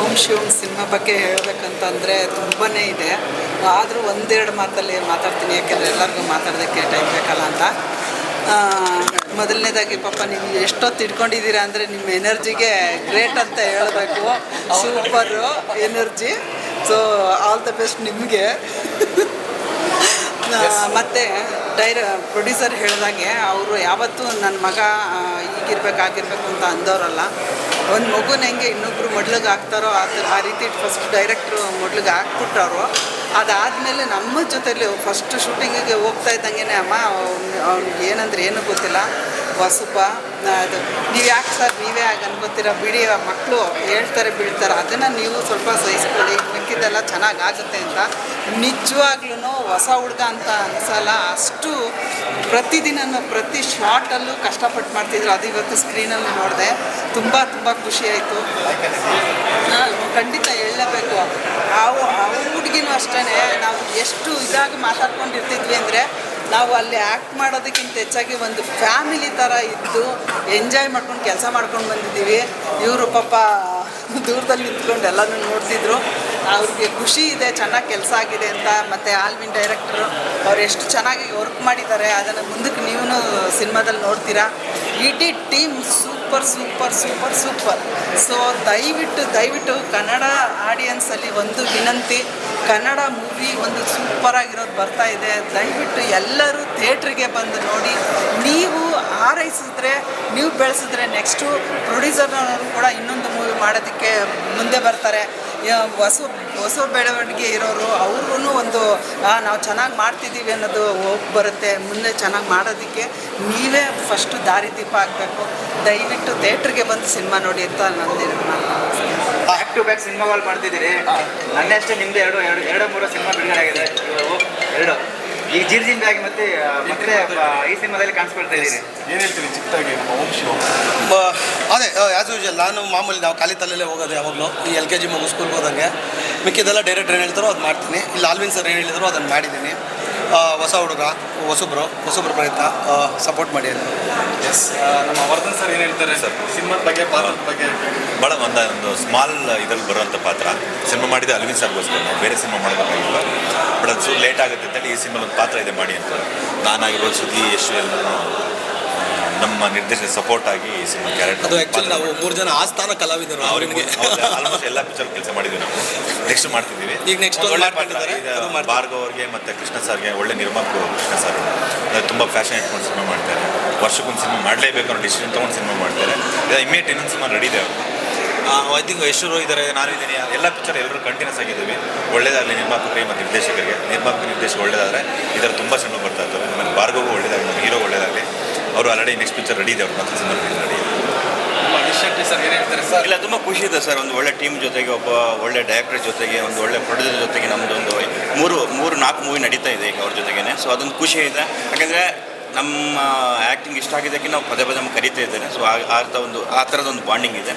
ಓಂ ಶಿವಂ ಸಿನಿಮಾ ಬಗ್ಗೆ ಹೇಳಬೇಕಂತಂದರೆ ತುಂಬಾ ಇದೆ. ಆದರೂ ಒಂದೆರಡು ಮಾತಲ್ಲಿ ಮಾತಾಡ್ತೀನಿ ಯಾಕೆಂದರೆ ಎಲ್ಲರಿಗೂ ಮಾತಾಡೋದಕ್ಕೆ ಟೈಮ್ ಬೇಕಲ್ಲ ಅಂತ. ಮೊದಲನೇದಾಗಿ ಪಾಪ ನೀವು ಎಷ್ಟೊತ್ತು ಇಟ್ಕೊಂಡಿದ್ದೀರಾ ಅಂದರೆ ನಿಮ್ಮ ಎನರ್ಜಿಗೆ ಗ್ರೇಟ್ ಅಂತ ಹೇಳಬೇಕು. Super energy. So all the best ನಿಮಗೆ. ಮತ್ತು ಡೈರ ಪ್ರೊಡ್ಯೂಸರ್ ಹೇಳಿದಾಗೆ ಅವರು ಯಾವತ್ತೂ ನನ್ನ ಮಗ ಈಗಿರ್ಬೇಕಾಗಿರ್ಬೇಕು ಆಗಿರ್ಬೇಕು ಅಂತ ಅಂದವರಲ್ಲ. ಒಂದು ಮಗುನ ಹೆಂಗೆ ಇನ್ನೊಬ್ರು ಮೊಡ್ಲಿಗೆ ಹಾಕ್ತಾರೋ ಅದು ಆ ರೀತಿ ಫಸ್ಟ್ ಡೈರೆಕ್ಟ್ರು ಮೊಡ್ಲಿಗೆ ಹಾಕ್ಬಿಟ್ರವರು. ಅದಾದಮೇಲೆ ನಮ್ಮ ಜೊತೆಲಿ ಫಸ್ಟ್ ಶೂಟಿಂಗಿಗೆ ಹೋಗ್ತಾ ಇದ್ದಂಗೆ ಅಮ್ಮ ಅವ್ನಿಗೆ ಏನಂದ್ರೆ ಏನೂ ಗೊತ್ತಿಲ್ಲ. ವಸುಪ ಅದು ನೀವು ಯಾಕೆ ಸರ್ ನೀವೇ ಆಗ ಅನ್ಕೋತೀರ? ಬಿಡಿ ಮಕ್ಕಳು ಹೇಳ್ತಾರೆ, ಬೀಳ್ತಾರೆ. ಅದನ್ನು ನೀವು ಸ್ವಲ್ಪ ಸಹಿಸ್ಕೊಳ್ಳಿ. ಮಿಕ್ಕಿದ್ದೆಲ್ಲ ಚೆನ್ನಾಗಿ ಆಗುತ್ತೆ ಅಂತ. ನಿಜವಾಗ್ಲೂ ಹೊಸ ಹುಡುಗ ಅಂತ ಅನ್ಸಲ್ಲ. ಅಷ್ಟು ಪ್ರತಿದಿನ ಪ್ರತಿ ಶಾರ್ಟಲ್ಲೂ ಕಷ್ಟಪಟ್ಟು ಮಾಡ್ತಿದ್ರು. ಅದು ಇವತ್ತು ಸ್ಕ್ರೀನಲ್ಲಿ ನೋಡಿದೆ. ತುಂಬ ತುಂಬ ಖುಷಿ ಆಯಿತು. ಖಂಡಿತ ಹೇಳಲೇಬೇಕು. ಆ ಹುಡುಗಿನೂ ಅಷ್ಟೇ ನಾವು ಎಷ್ಟು ಇದಾಗಿ ಮಾತಾಡ್ಕೊಂಡಿರ್ತಿದ್ವಿ ಅಂದರೆ ನಾವು ಅಲ್ಲಿ ಆ್ಯಕ್ಟ್ ಮಾಡೋದಕ್ಕಿಂತ ಹೆಚ್ಚಾಗಿ ಒಂದು ಫ್ಯಾಮಿಲಿ ಥರ ಇದ್ದು ಎಂಜಾಯ್ ಮಾಡ್ಕೊಂಡು ಕೆಲಸ ಮಾಡ್ಕೊಂಡು ಬಂದಿದ್ದೀವಿ. ಇವರು ಪಾಪ ದೂರದಲ್ಲಿ ನಿಂತ್ಕೊಂಡು ಎಲ್ಲನೂ ನೋಡ್ತಿದ್ರು. ಅವ್ರಿಗೆ ಖುಷಿ ಇದೆ, ಚೆನ್ನಾಗಿ ಕೆಲಸ ಆಗಿದೆ ಅಂತ. ಮತ್ತು ಆಲ್ವಿನ್ ಡೈರೆಕ್ಟ್ರು ಅವ್ರು ಎಷ್ಟು ಚೆನ್ನಾಗಿ ವರ್ಕ್ ಮಾಡಿದ್ದಾರೆ. ಅದನ್ನು ಮುಂದಕ್ಕೆ ನೀವು ಸಿನಿಮಾದಲ್ಲಿ ನೋಡ್ತೀರಾ. ಇಡೀ team super super super super. So ದಯವಿಟ್ಟು ದಯವಿಟ್ಟು ಕನ್ನಡ ಆಡಿಯನ್ಸಲ್ಲಿ ಒಂದು ವಿನಂತಿ. ಕನ್ನಡ ಮೂವಿ ಒಂದು ಸೂಪರ್ ಆಗಿರೋದು ಬರ್ತಾ ಇದೆ. ದಯವಿಟ್ಟು ಎಲ್ಲರೂ ಥಿಯೇಟ್ರಿಗೆ ಬಂದು ನೋಡಿ. ನೀವು ಹಾರೈಸಿದ್ರೆ, ನೀವು ಬೆಳೆಸಿದ್ರೆ ನೆಕ್ಸ್ಟು ಪ್ರೊಡ್ಯೂಸರ್ನವರು ಕೂಡ ಇನ್ನೊಂದು ಮೂವಿ ಮಾಡೋದಕ್ಕೆ ಮುಂದೆ ಬರ್ತಾರೆ. ಹೊಸ ಹೊಸ ಬೆಳವಣಿಗೆ ಇರೋರು ಅವ್ರಿಗೂ ಒಂದು ನಾವು ಚೆನ್ನಾಗಿ ಮಾಡ್ತಿದ್ದೀವಿ ಅನ್ನೋದು ಹೋಗಿ ಬರುತ್ತೆ. ಮುಂದೆ ಚೆನ್ನಾಗಿ ಮಾಡೋದಕ್ಕೆ ನೀವೇ ಫಸ್ಟು ದಾರಿದೀಪ ಆಗಬೇಕು ದಯವಿಟ್ಟು ಥಿಯೇಟ್ರಿಗೆ ಬಂದು ಸಿನಿಮಾ ನೋಡಿ ಅಂತ ನಂದು ಬ್ಯಾಕ್ ಟು ಬ್ಯಾಕ್ ಸಿನಿಮಾಗಳು ಮಾಡ್ತಿದ್ದೀರಿ. ನನ್ನೇ ಅಷ್ಟೇ ನಿಮ್ದು ಎರಡು ಎರಡು ಎರಡು ಮೂರು ಸಿನಿಮಾ ಬಿಡುಗಡೆ ಆಗಿದೆ. ಎರಡು. ಈಗ ಜಿರ್ಜಿಂಬೆ ಆಗಿ ಮತ್ತೆ ಮತ್ತೆ ಈ ಸಿನಿಮಾದಲ್ಲಿ ಕಾಣಿಸ್ಕೊಳ್ತಾ ಇದ್ದೀರಿ. ಏನು ಹೇಳ್ತೀರಿ ಚಿಕ್ಕದಾಗಿ ನಮ್ಮ ಓಂ ಶಿವ ಬ- ಅದೇ ಆ್ಯಸ್ ಯೂಶಲ್ ನಾನು ಮಾಮೂಲಿ ನಾವು ಖಾಲಿ ತಲೆಯಲ್ಲೇ ಹೋಗೋದು ಯಾವಾಗಲೂ. ಈ ಎಲ್ ಕೆ ಜಿ ಮಗು ಸ್ಕೂಲ್ಗೆ ಹೋದಂಗೆ. ಮಿಕ್ಕಿದೆಲ್ಲ ಡೈರೆಕ್ಟ್ ಏನು ಹೇಳ್ತಾರೋ ಅದು ಮಾಡ್ತೀನಿ. ಇಲ್ಲಿ ಆಲ್ವಿನ್ ಸರ್ ಏನು ಹೇಳಿದ್ರು ಅದನ್ನು ಮಾಡಿದ್ದೀನಿ. ಆ, ಹೊಸ ಹುಡುಗ ಹೊಸಬ್ರು ಹೊಸಬ್ರ ಪ್ರಯತ್ನ ಸಪೋರ್ಟ್ ಮಾಡಿ ಅಂತ. ಎಸ್ ನಮ್ಮ ವರ್ಧನ್ ಸರ್ ಏನು ಹೇಳ್ತಾರೆ? ಸರ್ ಸಿನಿಮಾದ ಬಗ್ಗೆ ಪಾತ್ರದ ಬಗ್ಗೆ ಭಾಳ ಒಂದ ಒಂದು ಸ್ಮಾಲ್ ಇದ್ರಲ್ಲಿ ಬರುವಂತ ಪಾತ್ರ. ಸಿನಿಮಾ ಮಾಡಿದ ಅಲ್ವಿನ್ ಸರ್ಗೋಸ್ಕರ. ನಾವು ಬೇರೆ ಸಿನಿಮಾ ಮಾಡಬೇಕಾಗಿಲ್ಲ ಬಟ್ ಅದು ಲೇಟ್ ಆಗುತ್ತೆ ಅಂತೇಳಿ ಈ ಸಿನಿಮಾ ಒಂದು ಪಾತ್ರ ಇದೆ ಮಾಡಿ ಅಂತ. ನಾನಾಗಿರ್ಬೋದು ಸುದ್ದಿ ಎಷ್ಟು ಎಲ್ಲರೂ ನಮ್ಮ ನಿರ್ದೇಶಕ ಸಪೋರ್ಟ್ ಆಗಿ ಈ ಸಿನಿಮಾ ಅದು ಆ್ಯಕ್ಚುಲಿ ನಾವು ಮೂರು ಜನ ಆಸ್ಥಾನ ಕಲಾವಿದರು ಅವರಿಗೆ ಆಲ್ಮೋಸ್ಟ್ ಎಲ್ಲ ಪಿಕ್ಚರ್ ಕೆಲಸ ಮಾಡಿದ್ವಿ ನಾವು. ನೆಕ್ಸ್ಟ್ ಮಾಡ್ತಿದ್ದೀವಿ. ಈಗ ನೆಕ್ಸ್ಟ್ ಒಳ್ಳೆ ಪಾತ್ರ. ಭಾರ್ಗವ್ ಅವ್ರಿಗೆ ಮತ್ತು ಕೃಷ್ಣ ಸರ್ಗೆ ಒಳ್ಳೆ ನಿರ್ಮಾಪಕರು ಕೃಷ್ಣ ಸರ್ ತುಂಬ ಫ್ಯಾಷನ್ ಇಟ್ಕೊಂಡು ಸಿನಿಮಾ ಮಾಡ್ತಾರೆ. ವರ್ಷಕ್ಕೊಂದು ಸಿನಿಮಾ ಮಾಡಲೇಬೇಕು ಅನ್ನೋ ಡಿಸಿಷನ್ ತೊಗೊಂಡು ಸಿನಿಮಾ ಮಾಡ್ತಾರೆ. ಇಮ್ಮಿಡಿಯೇಟ್ ಇನ್ನೊಂದು ಸಿನಿಮಾ ರೆಡಿ ಇದೆ ಅವರು ಐ ತಿಂಕ್ ಯಶೂರು ಇದ್ದಾರೆ ನಾನು ಇದ್ದೀನಿ. ಎಲ್ಲ ಪಿಕ್ಚರ್ ಎಲ್ಲರೂ ಕಂಟಿನ್ಯೂಸ್ ಆಗಿದ್ದೀವಿ. ಒಳ್ಳೇದಾಗಲಿ ನಿರ್ಮಾಪಕರಿಗೆ ಮತ್ತು ನಿರ್ದೇಶಕರಿಗೆ. ನಿರ್ಮಾಪಕ ನಿರ್ದೇಶಕ ಒಳ್ಳೇದಾದರೆ ಇದರ ತುಂಬ ಸಿನಿಮಾ ಬರ್ತಾ ಇರ್ತವೆ ಆಮೇಲೆ ಭಾರ್ಗವ್ ಒಳ್ಳೇದಾಗಲಿ ಹೀರೋ ಒಳ್ಳೇದಾಗಲಿ. ಅವರು ಆಲ್ರೆಡಿ ನೆಕ್ಸ್ಟ್ ಪಿಕ್ಚರ್ ರೆಡಿ ಇದೆ ಅವರು ಮತ್ತೆ ಸಿನಿಮಾ ರೆಡಿ ಇದೆ. ಮನೀಶ್ ಶೆಟ್ಟಿ ಸರ್ ಏನು ಹೇಳ್ತಾರೆ ಸರ್ ಇಲ್ಲ ತುಂಬ ಖುಷಿ ಇದೆ ಸರ್ ಒಂದು ಒಳ್ಳೆ ಟೀಮ್ ಜೊತೆಗೆ ಒಬ್ಬ ಒಳ್ಳೆ ಡೈರೆಕ್ಟರ್ ಜೊತೆಗೆ ಒಂದು ಒಳ್ಳೆ ಪ್ರೊಡ್ಯೂಸರ್ ಜೊತೆಗೆ ನಮ್ಮದೊಂದು ಮೂರು ಮೂರು ನಾಲ್ಕು ಮೂವಿ ನಡೀತಾ ಇದೆ ಈಗ ಅವ್ರ ಜೊತೆಗೇನೆ. ಸೊ ಅದೊಂದು ಖುಷಿ ಇದೆ. ಯಾಕಂದರೆ ನಮ್ಮ ಆ್ಯಕ್ಟಿಂಗ್ ಇಷ್ಟ ಆಗಿದ್ದಕ್ಕೆ ನಾವು ಪದೇ ಪದೇ ನಮ್ಗೆ ಕರಿತಾ ಇದ್ದೇನೆ. ಸೊ ಆ ಆ ಥರ ಒಂದು ಆ ಥರದ ಒಂದು ಬಾಂಡಿಂಗ್ ಇದೆ.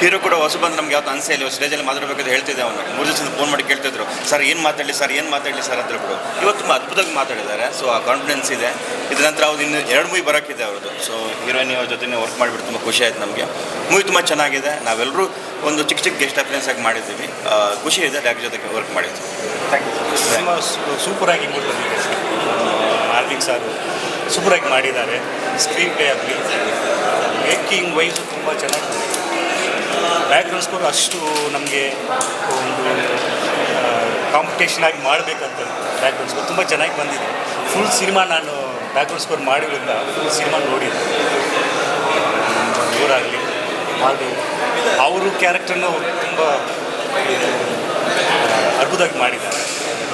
ಹೀರೋ ಕೂಡ ಹೊಸ ಬಂದು ನಮ್ಗೆ ಯಾವ್ದು ಅನಿಸೇ ಇಲ್ಲ. ಸ್ಟೇಜಲ್ಲಿ ಮಾತಾಡಬೇಕಾದ್ರೆ ಹೇಳ್ತಿದ್ದೆ ಅವನು. ಮೂರು ದಿವಸದಿಂದ ಫೋನ್ ಮಾಡಿ ಕೇಳ್ತಿದ್ರು. ಸರ್ ಏನು ಮಾತಾಡಲಿ? ಸರ್ ಏನು ಮಾತಾಡಲಿ? ಸರ್ ಅಂತ ಹೇಳ್ಬಿಟ್ಟು. ಇವತ್ತು ತುಂಬ ಅದ್ಭುತವಾಗಿ ಮಾತಾಡಿದ್ದಾರೆ. ಸೊ ಆ ಕಾನ್ಫಿಡೆನ್ಸ್ ಇದೆ. ಇದ್ರ ನಂತರ ಅವ್ರು ಇನ್ನು ಎರಡು ಮೂವಿ ಬರೋಕ್ಕಿದೆ ಅವ್ರದ್ದು. ಸೊ ಹೀರೋಯಿನ್ ಅವ್ರ ಜೊತೆ ವರ್ಕ್ ಮಾಡಿಬಿಟ್ಟು ತುಂಬ ಖುಷಿ ಆಯ್ತು ನಮಗೆ. ಮೂವಿ ತುಂಬ ಚೆನ್ನಾಗಿದೆ. ನಾವೆಲ್ಲರೂ ಒಂದು ಚಿಕ್ಕ ಚಿಕ್ಕ ಗೆಸ್ಟ್ ಅಪಿಯನ್ಸ್ ಆಗಿ ಮಾಡಿದ್ದೀವಿ. ಖುಷಿ ಇದೆ. ಡಾಕ್ಟರ್ ಜೊತೆ ವರ್ಕ್ ಮಾಡಿದ್ವಿ ಸೂಪರ್ ಸೂಪರಾಗಿ ಮೂವಿ ಬಂದಿದೆ ಆರ್ವಿಂಗ್ ಸಾರು. ಸೂಪರಾಗಿ ಮಾಡಿದ್ದಾರೆ. ಸ್ಕ್ರೀನ್ ಪ್ಲೇ ಆಗಲಿ. ಮೇಕಿಂಗ್ ವೈಸು ತುಂಬ ಚೆನ್ನಾಗಿ ಬ್ಯಾಕ್ಗ್ರೌಂಡ್ ಸ್ಕೋರ್ ಅಷ್ಟು ನಮಗೆ ಒಂದು ಕಾಂಪಿಟೇಷನಾಗಿ ಮಾಡಬೇಕಂತ ಬ್ಯಾಕ್ಗ್ರೌಂಡ್ ಸ್ಕೋರ್ ತುಂಬ ಚೆನ್ನಾಗಿ ಬಂದಿದೆ. ಫುಲ್ ಸಿನಿಮಾ ನಾನು ಬ್ಯಾಕ್ಗ್ರೌಂಡ್ ಸ್ಕೋರ್ ಮಾಡಿರೋದ್ರಿಂದ ಫುಲ್ ಸಿನಿಮಾ ನೋಡಿದ್ದೆ ಇವರಾಗಲಿ, ಹಾಗೂ ಅವರು ಕ್ಯಾರೆಕ್ಟರ್ನ ತುಂಬ ಅದ್ಭುತವಾಗಿ ಮಾಡಿದ್ದಾರೆ.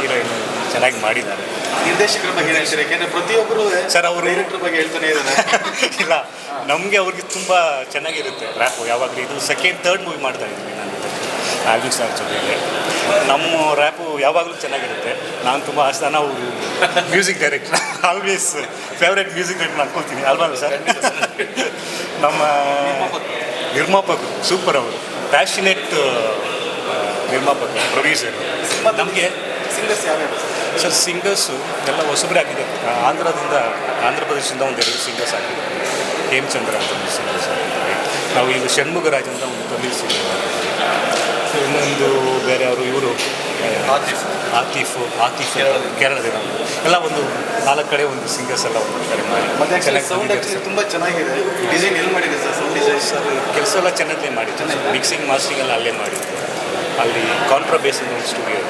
ಹೀರೋಯಿನ್. ಚೆನ್ನಾಗಿ ಮಾಡಿದ್ದಾರೆ. ನಿರ್ದೇಶಕರ ಬಗ್ಗೆ ಹೇಳ್ತೀರಿ? ಯಾಕೆಂದ್ರೆ ಪ್ರತಿಯೊಬ್ಬರು ಸರ್, ಅವರು- ಡೈರೆಕ್ಟರ್ ಬಗ್ಗೆ ಹೇಳ್ತಾನೆ ಇದ್ದಾರೆ. ಇಲ್ಲ ನಮಗೆ ಅವ್ರಿಗೆ ತುಂಬ ಚೆನ್ನಾಗಿರುತ್ತೆ ರ್ಯಾಪು ಯಾವಾಗಲೂ ಇದು ಸೆಕೆಂಡ್ ತರ್ಡ್ ಮೂವಿ ಮಾಡ್ತಾ ಇದ್ದೀನಿ ನಾನು ಆಲ್ವಿನ್ ಸರ್ ಜೊತೆಗೆ. ನಮ್ಮ ರ್ಯಾಪು ಯಾವಾಗಲೂ ಚೆನ್ನಾಗಿರುತ್ತೆ. ನಾನು ತುಂಬ ಆಸ್ತಾನ ಅವರು music director always favourite music director ಅನ್ಕೊಳ್ತೀನಿ. ಅಲ್ವಾ ಸರ್ ನಮ್ಮ ನಿರ್ಮಾಪಕರು ಸೂಪರ್ ಅವರು. ಪ್ಯಾಷನೇಟ್ ನಿರ್ಮಾಪಕರು ಪ್ರೊಡ್ಯೂಸರ್ ನಮಗೆ ಸಿಂಗರ್ಸ್ ಯಾವ್ಯಾವ ಸರ್ ಸಿಂಗರ್ಸು ಎಲ್ಲ ಹೊಸಬ್ರೆ ಆಗಿದೆ. ಆಂಧ್ರದಿಂದ ಆಂಧ್ರ ಪ್ರದೇಶದಿಂದ ಒಂದು ಎರಡು ಸಿಂಗರ್ಸ್ ಆಗಿದ್ದಾರೆ ಹೇಮಚಂದ್ರ ಅಂತ ಒಂದು ಸಿಂಗರ್ಸ್ ಆಗಿದ್ದಾರೆ ನಾವು ಈಗ ಷಣ್ಮುಗರಾಜ್ ಅಂತ ಒಂದು ತಮಿಳು ಸಿಂಗರ್ ಇನ್ನೊಂದು ಬೇರೆ ಅವರು ಇವರು ಆತಿಫ್. ಆತಿಫ್ ಆತಿಫ್ ಕೇರಳದಿಂದ. ಎಲ್ಲ ಒಂದು ನಾಲ್ಕು ಕಡೆ ಒಂದು ಸಿಂಗರ್ಸ್ ಎಲ್ಲ ಒಂದು ಕಡೆ ಮಾಡಿ. ತುಂಬಾ ಚೆನ್ನಾಗಿದೆ. ಡಿಸೈನ್ ಎಲ್ಲಿ ಮಾಡಿದೆ ಸರ್ ಸೌಂಡ್ ಡಿಸೈನ್ ಸರ್ ಕೆಲಸ ಎಲ್ಲ ಚೆನ್ನಾಗಿ ಮಾಡಿದ್ದು ಮಿಕ್ಸಿಂಗ್ ಮಾಸ್ಟಿಂಗ್ ಎಲ್ಲ ಅಲ್ಲೇ ಮಾಡಿದ್ದು ಅಲ್ಲಿ ಕಾಂಟ್ರಾ ಬೇಸ್ ಒಂದು ಸ್ಟುಡಿಯೋ